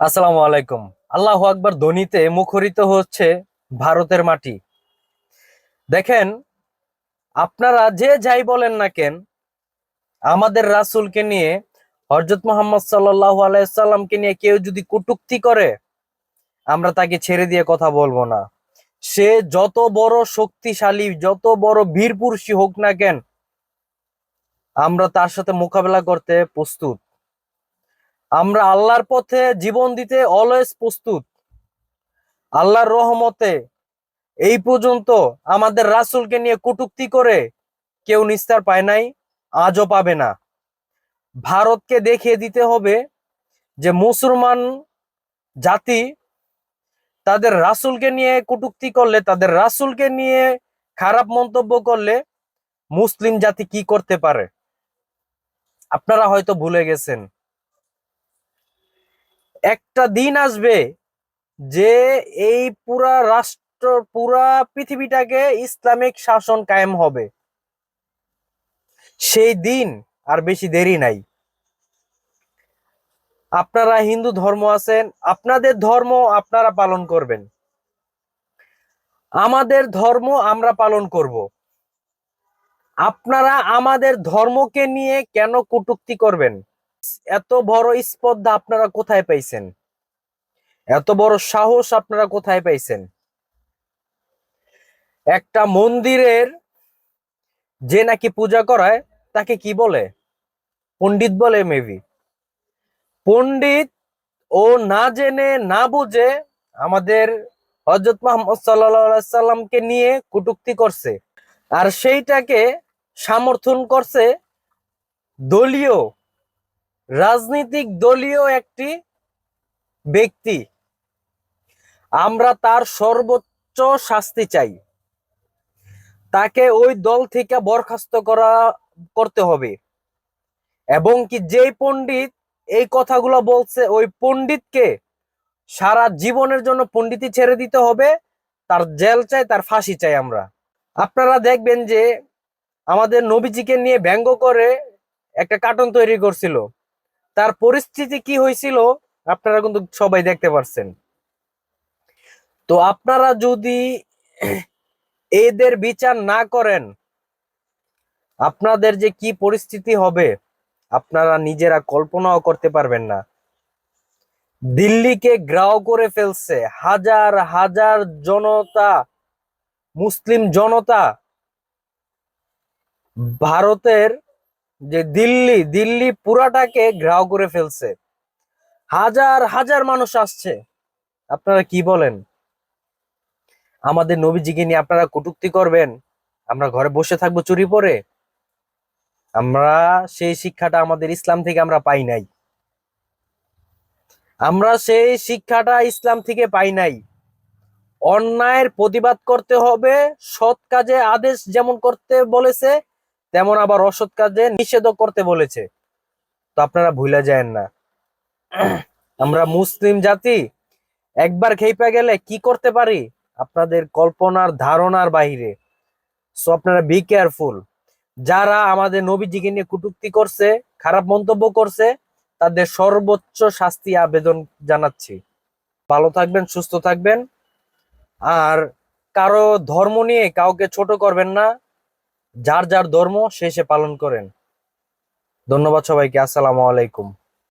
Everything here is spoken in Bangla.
আসসালামু আলাইকুম। আল্লাহ আকবার ধ্বনিতে মুখরিত হচ্ছে ভারতের মাটি। দেখেন, আপনারা যে যাই বলেন না কেন, আমাদের রাসূলকে নিয়ে হজরত মোহাম্মদ সাল্লাহ আলাইসাল্লামকে নিয়ে কেউ যদি কটুক্তি করে, আমরা তাকে ছেড়ে দিয়ে কথা বলব না। সে যত বড় শক্তিশালী, যত বড় বীর পুরুষই হোক না কেন, আমরা তার সাথে মোকাবেলা করতে প্রস্তুত। আমরা আল্লাহর পথে জীবন দিতে অলওয়েজ প্রস্তুত। আল্লাহর রহমতে এই পর্যন্ত আমাদের রাসূলকে নিয়ে কটুক্তি করে কেউ নিস্তার পায় নাই, আজও পাবে না। ভারতকে দেখিয়ে দিতে হবে যে মুসলমান জাতি তাদের রাসূলকে নিয়ে কটুক্তি করলে, তাদের রাসুলকে নিয়ে খারাপ মন্তব্য করলে মুসলিম জাতি কি করতে পারে? আপনারা হয়তো ভুলে গেছেন। একটা দিন আসবে যে এই পুরা রাষ্ট্র, পুরা পৃথিবীটাকে ইসলামিক শাসন কায়েম হবে। সেই দিন আর বেশি দেরি নাই। আপনারা হিন্দু ধর্ম আছেন, আপনাদের ধর্ম আপনারা পালন করবেন। আমাদের ধর্ম আমরা পালন করব। আপনারা আমাদের ধর্মকে নিয়ে কেন কটুক্তি করবেন? এত বড় স্পর্ধা আপনারা কোথায় পাইছেন? এত বড় সাহস আপনারা কোথায় পাইছেন? একটা মন্দিরের যে নাকি পূজা করায়, তাকে কি বলে? পণ্ডিত বলে মেবি পণ্ডিত ও না জেনে, না বুঝে আমাদের হজরত মোহাম্মদ সাল্লা সাল্লামকে নিয়ে কটুক্তি করছে। আর সেইটাকে সমর্থন করছে দলীয় রাজনৈতিক দলীয় একটি ব্যক্তি। আমরা তার সর্বোচ্চ শাস্তি চাই। তাকে ওই দল থেকে বরখাস্ত করা, করতে হবে। এবং কি যেই পণ্ডিত এই কথাগুলো বলছে, ওই পণ্ডিতকে সারা জীবনের জন্য পণ্ডিতই ছেড়ে দিতে হবে। তার জেল চাই, তার ফাঁসি চাই আমরা। আপনারা দেখবেন যে আমাদের নবীজিকে নিয়ে ব্যঙ্গ করে একটা কার্টুন তৈরি করছিল। তার পরিস্থিতি কি হয়েছিল আপনারা কিন্তু সবাই দেখতে পারছেন। তো আপনারা যদি এদের বিচার না করেন, আপনাদের যে কি পরিস্থিতি হবে, আপনারা নিজেরা কল্পনাও করতে পারবেন না। দিল্লিকে গ্রাও করে ফেলছে হাজার হাজার জনতা, মুসলিম জনতা। ভারতের যে দিল্লি দিল্লি পুরাটাকে ঘ্রাও করে ফেলছে। হাজার হাজার মানুষ আসছে। আপনারা কি বলেন? আমাদের নবীজিকে নিয়ে আপনারা কটুক্তি করবেন? আমরা ঘরে বসে থাকব চুরি পরে? আমরা সেই শিক্ষাটা আমাদের ইসলাম থেকে আমরা পাই নাই। আমরা সেই শিক্ষাটা ইসলাম থেকে পাই নাই। অন্যায়ের প্রতিবাদ করতে হবে, সৎ কাজে আদেশ যেমন করতে বলেছে তেমন আবার অসৎ কাজে নিষেধ করতে বলেছে। তো আপনারা ভুলে যায় না। আমরা মুসলিম জাতি, একবার খেপে গেলে কি করতে পারি? আপনাদের কল্পনার, ধারণার বাহিরে। সো আপনারা বি কেয়ারফুল যারা আমাদের নবীজিকে নিয়ে কটুক্তি করছে, খারাপ মন্তব্য করছে, তাদের সর্বোচ্চ শাস্তি আবেদন জানাচ্ছি। ভালো থাকবেন, সুস্থ থাকবেন। আর কারও ধর্ম নিয়ে কাউকে ছোট করবেন না। যার যার ধর্ম সে সে পালন করেন। ধন্যবাদ সবাইকে। আসসালামু আলাইকুম।